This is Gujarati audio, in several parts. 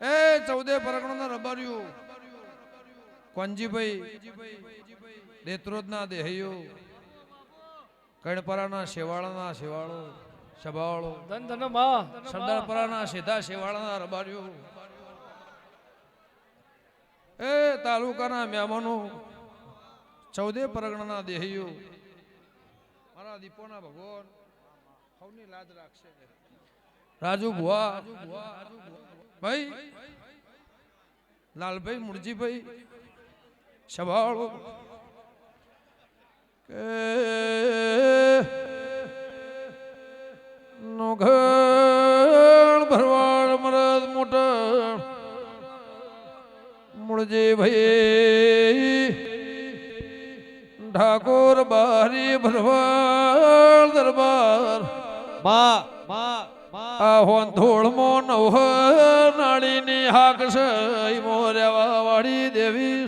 એ ચૌદે પરગણોના રબાર્યું કોંજીભાઈ દેત્રોદના દેહૈયો કણપરાના શેવાળાના શેવાળો સભાવાળો ધન ધનમાં સરદારપરાના સીધા શેવાળાના રબાર્યો એ તાલુકાના મહેમાનો ચૌદે પરગણના દેહીઓ. મારા દીપોના ભગવાન સૌની લાજ રાખશે. રાજુ ભુવા ભાઈ, લાલભાઈ, મુરજીભાઈ સભાવાળો કે નોઘણ ભરવાડ મરદ મોટા. મુરજીભાઈ ભાઈ ઠાકોર બારી ભરવાડ દરબાર. આ હોન ધોળમો નવ નાળીની હાક સઈ મોર્યા વાળી દેવી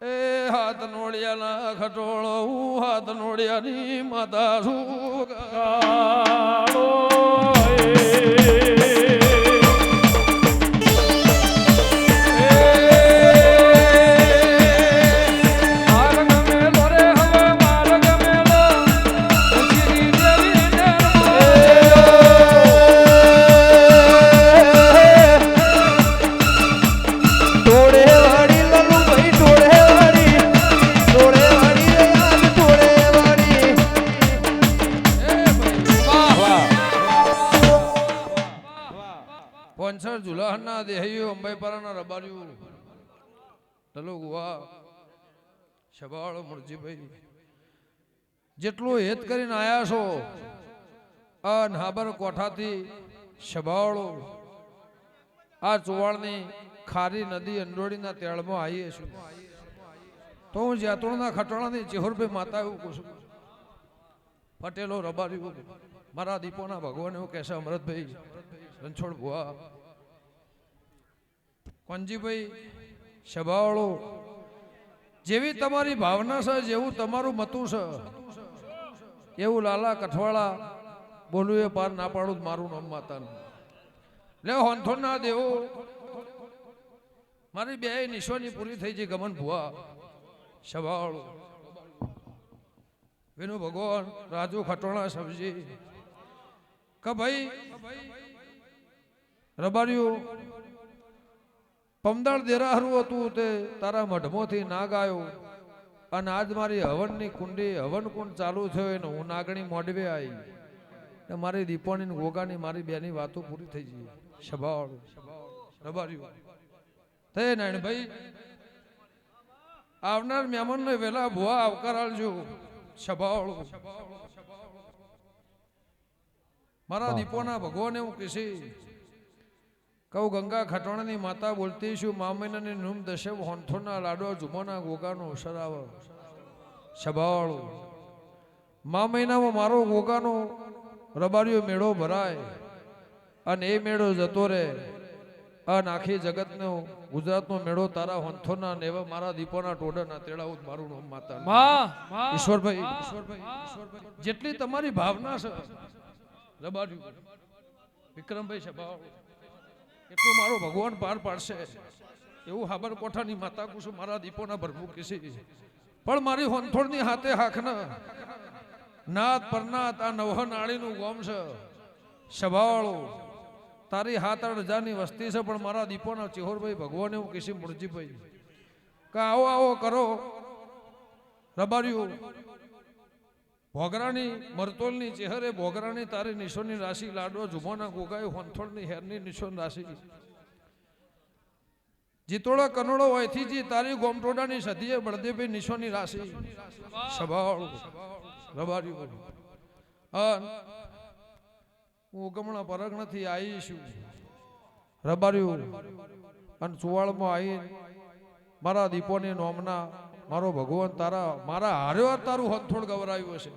એ હાથ નોળિયાના ખટોળો, હું હાથ નોળિયાની માતા છું. જુલાહના અંબાઈપારાના રબાર્યું ટલો ગુવા. શબાળ મુરજીભાઈ. જેટલું હેત કરીને આયા છો, આ નાબર કોઠાથી શબાળો. આ ચુવાળની ખારી નદી અંડોળીના તેળમાં આવીએ છું તો હું જાતોળના ખટાણાની ચેહોરભાઈ માતા એવું કહું છું. પટેલો રબાર્યું મારા દીપોના ભગવાન એવું કહેશે અમૃતભાઈ રણછોડ ભુવા કોંજીભાઈ સભાવાળો, જેવી તમારી ભાવના છે, જેવું તમારું મતું છે, એવું લાલા કઠવાળા બોલું એ પાર ના પાડું મારું નામ માતાનું. લે, હોંથો ના દેવો. મારી બે નિશોની પૂરી થઈ છે, ગમન ભુવા. સભાવાળો. વિનુ ભગવાન, રાજુ ખટોણા સબજી કે ભાઈ રબાર્યું પમદાળ દેરાહરું હતું તે તારા મઢમોથી નાગ આવ્યો અને આજ મારી હવનની કુંડી હવન કુંડ ચાલુ થયો એને હું નાગણી મોડવે આવી ને મારી દીપોની ગોગાની મારી બેની વાતો પૂરી થઈ ગઈ. સભાવાળું રબાર્યું તે નાયણભાઈ આવનાર મહેમાનને વહેલા ભુવા આવકાર આલજો સભાવાળું મારા દીપોના ભગવાને હું કહેશે કહું ગંગા ખટોણાની માતા બોલતી છું મા મહિનાની નૂમ દશેવ હોંઠોના લાડો ઝુમોના ગોગાનો સરાવ સભાવાળો મા મહિનામાં મારો ગોગાનો રબારીયો મેળો ભરાય અને એ મેળો જતો રહે. અને આખી જગતનો ગુજરાતનો મેળો તારા હોંથોના ને એવા મારા દીપોના ટોડાના તેડાવું જ મારું નામ માતા. માં ઈશ્વરભાઈ ઈશ્વરભાઈ જેટલી તમારી ભાવના છે રબાર્યું વિક્રમભાઈ સભાવાળો એટલું મારો ભગવાન પાર પાડશે. એવું હાબરકોઠાની માતા કુસુ મારા દીપોના ભરમુખ કીસી. પણ મારી હોંથોડની હાથે હાખના નાથ પરનાથ આ નવહ નાળીનું ગોમ છે. સભાવાળો, તારી હાથ આઠ હજારની વસ્તી છે, પણ મારા દીપોના ચિહોરભાઈ ભગવાન એવું કિસી મુરજીભાઈ. કે આવો આવો કરો. રબાર્યું ભોગરાની મરતોલની ચહેરે ભોગરાની તારી નિશોની રાશિ લાડવો જુમોના ગોગાઈ હોંથોળની હેરની નિશોન રાશિ. જીતોડા કનોડો હોયથી જી તારી ગોમટોડાની સદીએ બળદેવભાઈ નિશોની રાશિ. સભાવાળું રબાર્યું અન હું ગમણા પરગણથી આવી છું. રબાર્યું અને ચુવાળમાં આવી મારા દીપોની નોમના, મારો ભગવાન તારા, મારા હાર્યો તારું હથોડ ગવરાયું હશે.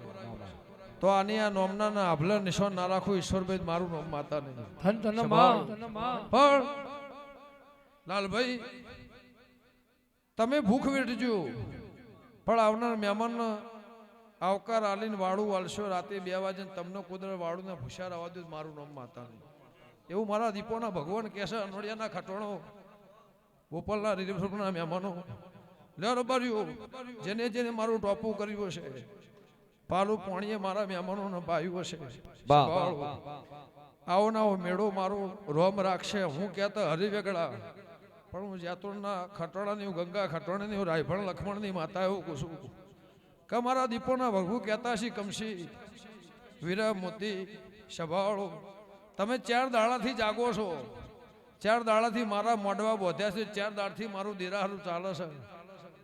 તો આની આ નોમના ના આભલા નિશાન ના રાખું ઈશ્વરભાઈ મારું નોમ માતા નહીં. ધન ધનમાં પણ લાલભાઈ તમે ભૂખ વેઠજો. પણ આવનાર મહેમાન આવકાર આલીને વાળું વાળશો રાતે બે વાગે ને તમને કુદરત વાળું ને ભૂસાર આવવા દઉં મારું નામ નહીં. એવું મારા દીપોના ભગવાન કહેશે અનોડિયાના ખટોણો ગોપાલના રિલેશનના મહેમાનો. લ્યો રબારીઓ જેને જેને મારું ટોપું કર્યું હશે. પાલું પોણીએ મારા મહેમાનોને પાયું હશે આવો ના આવો મેળો મારો રોમ રાખશે. હું કહેતા હરિવેગડા. પણ હું જાતોડના ખટોડાની હું ગંગા ખટોડાની હું રાયભણ લખમણની માતા એવું કહું છું. કે મારા દીપોના ભગવું કહેતા છે કમશી? વીરા મોતી સભાળો તમે ચાર દાડાથી જાગો છો. ચાર દાડાથી મારા મોઢવા બોધ્યા છે. ચાર દાડથી મારું દિરાહારું ચાલે છે.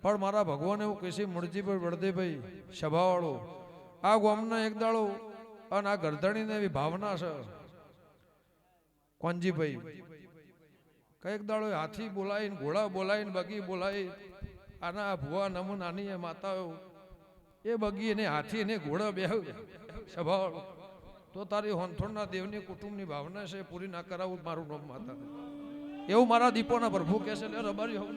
પણ મારા ભગવાન એવું કહે છે મૂળજીભાઈ વળદેભાઈ સભાવાળો આ ગોમના એક દાડો અને આ ગરદણીને એવી ભાવના છે. કોંજીભાઈ કંઈક દાડો હાથી બોલાવીને ઘોડા બોલાવીને બગી બોલાવી આના ભુવા નમુ નાની એ માતાઓ, એ બગી એને હાથી એને ઘોડા બે સ્વભાવ. તો તારી હોનથોડના દેવની કુટુંબની ભાવના છે, પૂરી ના કરાવું મારું નામ માતા એવું મારા દીપોના પ્રભુ કહેશે રબારી હોવ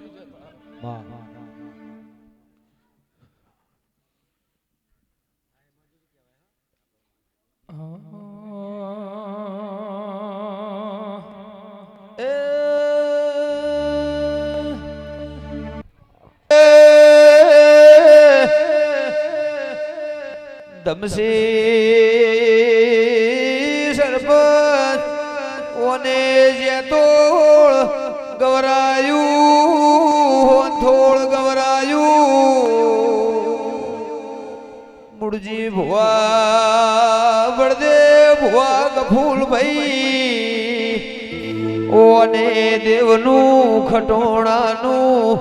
દમસી સરપંચ ઓને જે તોળ ગવરાયું થોળ ગવરાયું મુરજી ભુવા ભુવા ભૂલ ભાઈ. ઓને દેવનું ખટોણાનું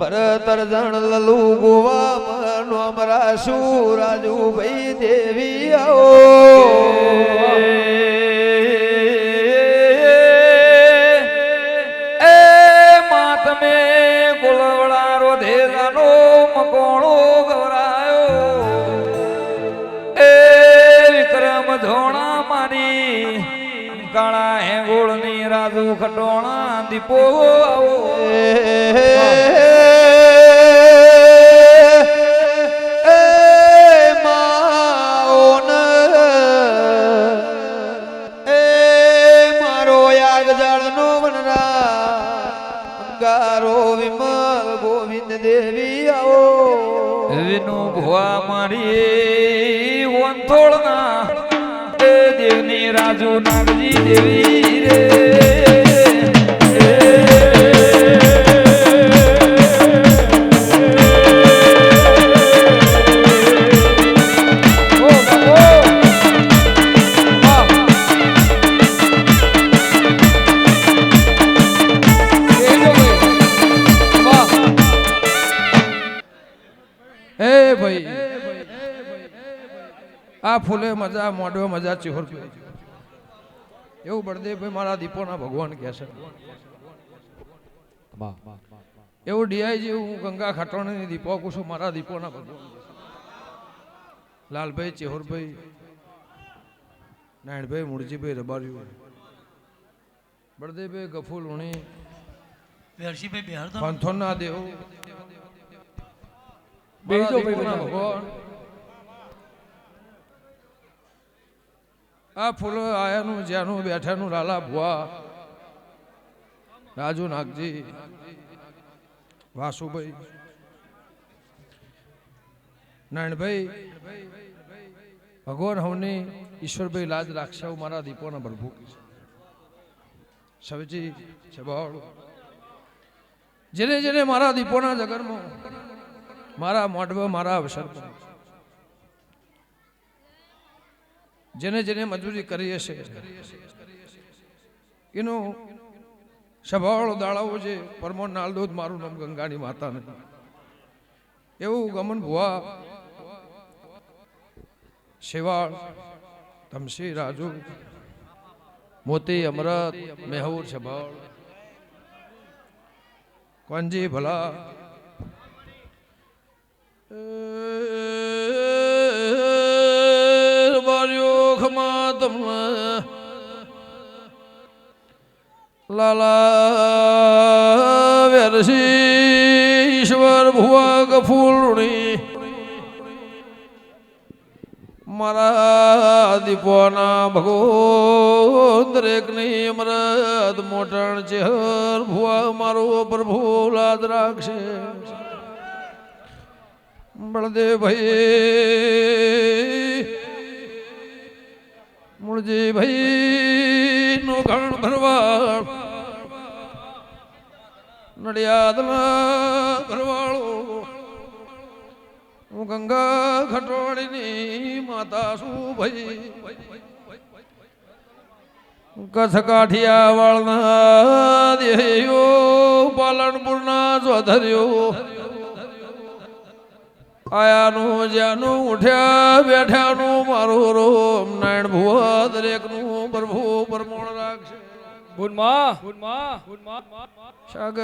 ભરતર જણ લલુ ગોવા મનો અમરાસુ રાજુ ભાઈ દેવી આવો. રાજુ ખટોણા દીપો આવો. ગોવિંદ દેવી આવો. વિનુ ભુવા મારી વંથોળના દેવની રાજુ નાગજી દેવી. આ ફૂલે મજા મોઢવે મજા ચિહોર એવું બળદેવભાઈ મારા દીપોના ભગવાન કહે છે. એવું ડીઆઈજી હું ગંગા ખાટોણી દીપો છું મારા દીપોના ભગવાન લાલભાઈ ચેહોરભાઈ નાયણભાઈ મુળજીભાઈ રબાર્યું બળદેવભાઈ ગફુલ ઉણી પાંથોના દેવ. ભગવાન. આ ફૂલો આયાનું, જ્યાંનું, બેઠાનું, લાલા ભુવા. રાજુ નાગજી, વાસુભાઈ નારાયણભાઈ ભગવાન હવની ઈશ્વરભાઈ લાજ રાખશે મારા દીપોના પ્રભુ સવજી છબાળ જેને જેને મારા દીપોના જગરમાં, મારા મોઢવા મારા અવસર જેને જેને મજૂરી કરી હશે. એનું સભાવાળો દાડાઓ છે પરમો નાલદો જ મારું નામ ગંગાની માતા નથી. એવું ગમન ભુવા, શેવાળ, તમસી, રાજુ, મોતી, અમરત, મેહુર, સભાળ કોંજી ભલા. લાલા વેરસી ઈશ્વર ભુવા ગફૂલણી મારા દીપોના ભગો દરેકની અમરત મોટણ ચેહર ભુવા મારો પ્રભુ લાદ રાખશે બળદેવ ભાઈ મુળજી ભાઈ નો ઘણ ભરવાડ નડિયાદના ભરવાળો હું ગંગા ખટોળીની માતા શું ભાઈ. કચ્છ કાઠિયા વાળના દેહયો પાલનપુરના ચોધર્યો આયાનું જ્યાંનું ઉઠ્યા બેઠ્યાનું મારું રોમ નારાયણ ભુવા દરેકનું પ્રભુ પરમોણ રાખશે. બુનમાં બુનમાં બુનમાં સાગર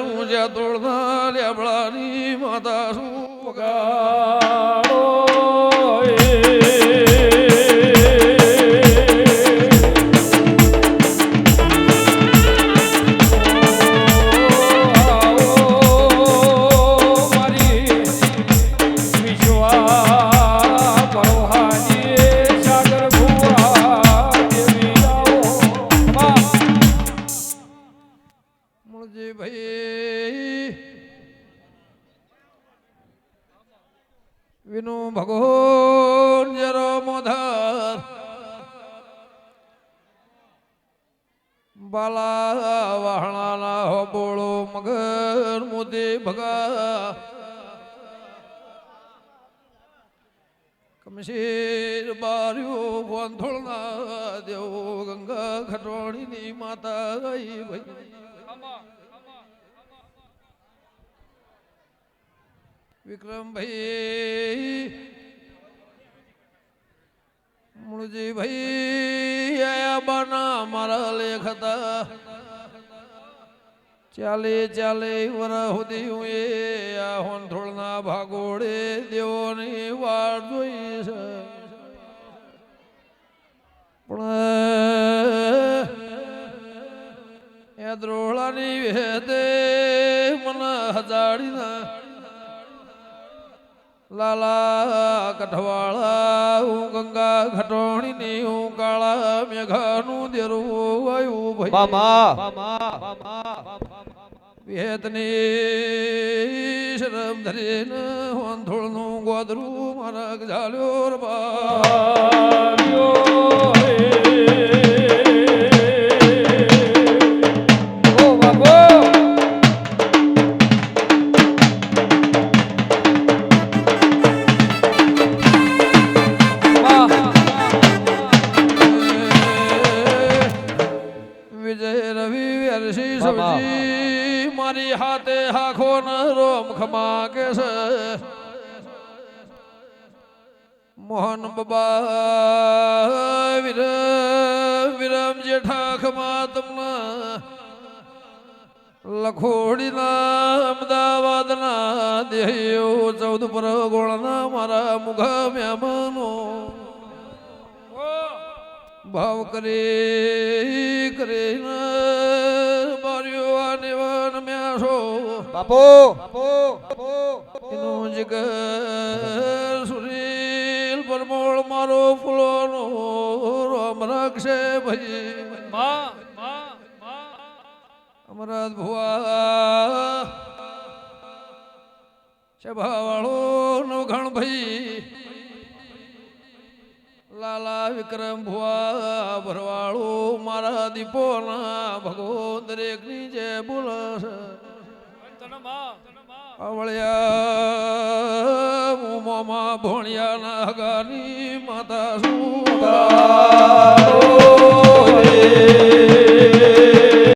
હું દોડના લેબડાની માતા શું ગાળો બાલા વાહણાના હો બોળો મગર મોદે ભગા. કમશેર બાર્યો વંથોળના દેવો ગંગા ખટવાણીની માતા ગઈ ભાઈ. વિક્રમભાઈ મુળજી ભાઈ બના મારા લેખતા ચાલે ચાલે વર સુધી હું એ આ હોનથોળના ભાગોળે દેવોની વાટ જોઈ છે પણ એ દ્રોળાની વેદે મને હજાડીના લાલા કઠવાળા ઘટોણીની હું કાળા મેઘાનું દેરું વયું ભાઈ. વેદની શરમ ધરીને હોંધોળનું ગોદરું મારા ઝાલ્યો બા વિરમ માતમના તમને લખોડીના અમદાવાદના દેહો ચૌદ પર ગોળના મારા મુખા મહેમાનો. ભાવ કરે કરે બાર્યો આને વન મ્યાસો બાપો! બાપો! એનું જગર સુરીલ પરમોળ મારો ફૂલોનો માં માં અમરાજ ભુવા. સભાવાળો નો ઘણ ભાઈ. લાલા વિક્રમ ભુવા ભરવાળો મારા દીપોના ભગવો દરેકની જે બોલશે આવળ્યા. મોમાં ભોણિયાના હગાની માતા બાપો